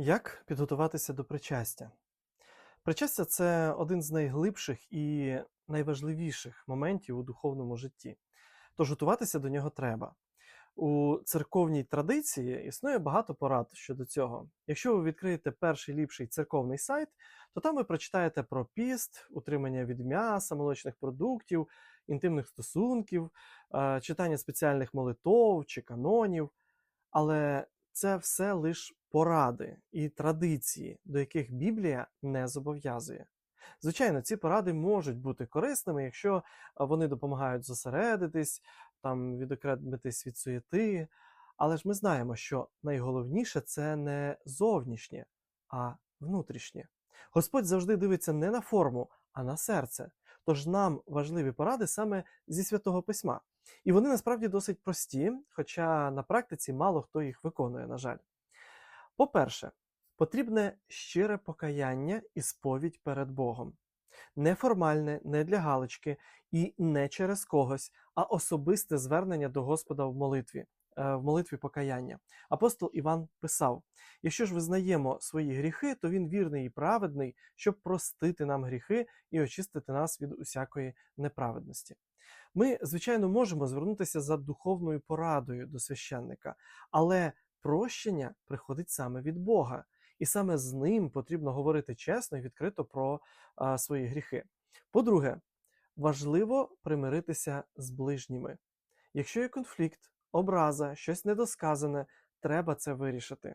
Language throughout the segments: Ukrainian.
Як підготуватися до причастя? Причастя це один з найглибших і найважливіших моментів у духовному житті. Тож готуватися до нього треба. У церковній традиції існує багато порад щодо цього. Якщо ви відкриєте перший ліпший церковний сайт, то там ви прочитаєте про піст, утримання від м'яса, молочних продуктів, інтимних стосунків, е, читання спеціальних молитов чи канонів. Але це все лише поради і традиції, до яких Біблія не зобов'язує. Звичайно, ці поради можуть бути корисними, якщо вони допомагають зосередитись, там, відокремитись від суєти. Але ж ми знаємо, що найголовніше це не зовнішнє, а внутрішнє. Господь завжди дивиться не на форму, а на серце. Тож нам важливі поради саме зі святого письма. І вони насправді досить прості, хоча на практиці мало хто їх виконує, на жаль. По-перше, потрібне щире покаяння і сповідь перед Богом. Неформальне, не для галочки і не через когось, а особисте звернення до Господа в молитві, в молитві покаяння. Апостол Іван писав: якщо ж визнаємо свої гріхи, то він вірний і праведний, щоб простити нам гріхи і очистити нас від усякої неправедності. Ми, звичайно, можемо звернутися за духовною порадою до священника, але прощення приходить саме від Бога, і саме з ним потрібно говорити чесно і відкрито про а, свої гріхи. По-друге, важливо примиритися з ближніми. Якщо є конфлікт, образа, щось недосказане, треба це вирішити.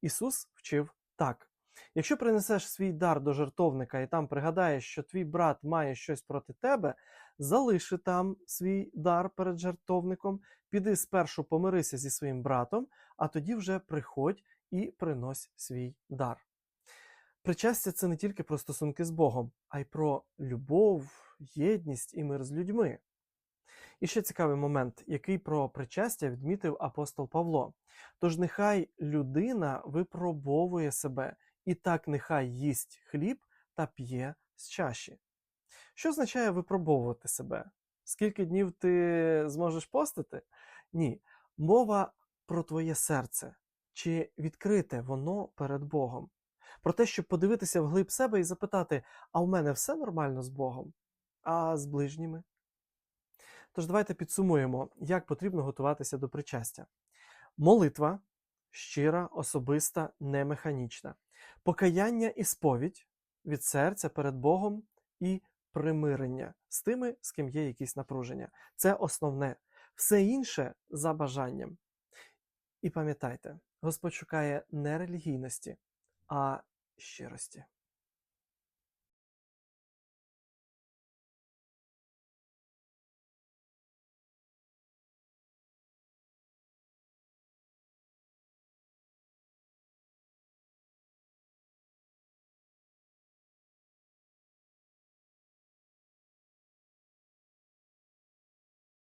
Ісус вчив так. Якщо принесеш свій дар до жертовника і там пригадаєш, що твій брат має щось проти тебе, залиши там свій дар перед жертовником, піди спершу помирися зі своїм братом, а тоді вже приходь і принось свій дар. Причастя це не тільки про стосунки з Богом, а й про любов, єдність і мир з людьми. І ще цікавий момент, який про причастя відмітив апостол Павло. Тож нехай людина випробовує себе, і так нехай їсть хліб та п'є з чаші. Що означає випробовувати себе? Скільки днів ти зможеш постити? Ні. Мова про твоє серце. Чи відкрите воно перед Богом? Про те, щоб подивитися вглиб себе і запитати: а в мене все нормально з Богом? А з ближніми? Тож давайте підсумуємо, як потрібно готуватися до причастя. Молитва щира, особиста, не механічна. Покаяння і сповідь від серця перед Богом і примирення з тими, з ким є якісь напруження. Це основне. Все інше за бажанням. І пам'ятайте, Господь шукає не релігійності, а щирості.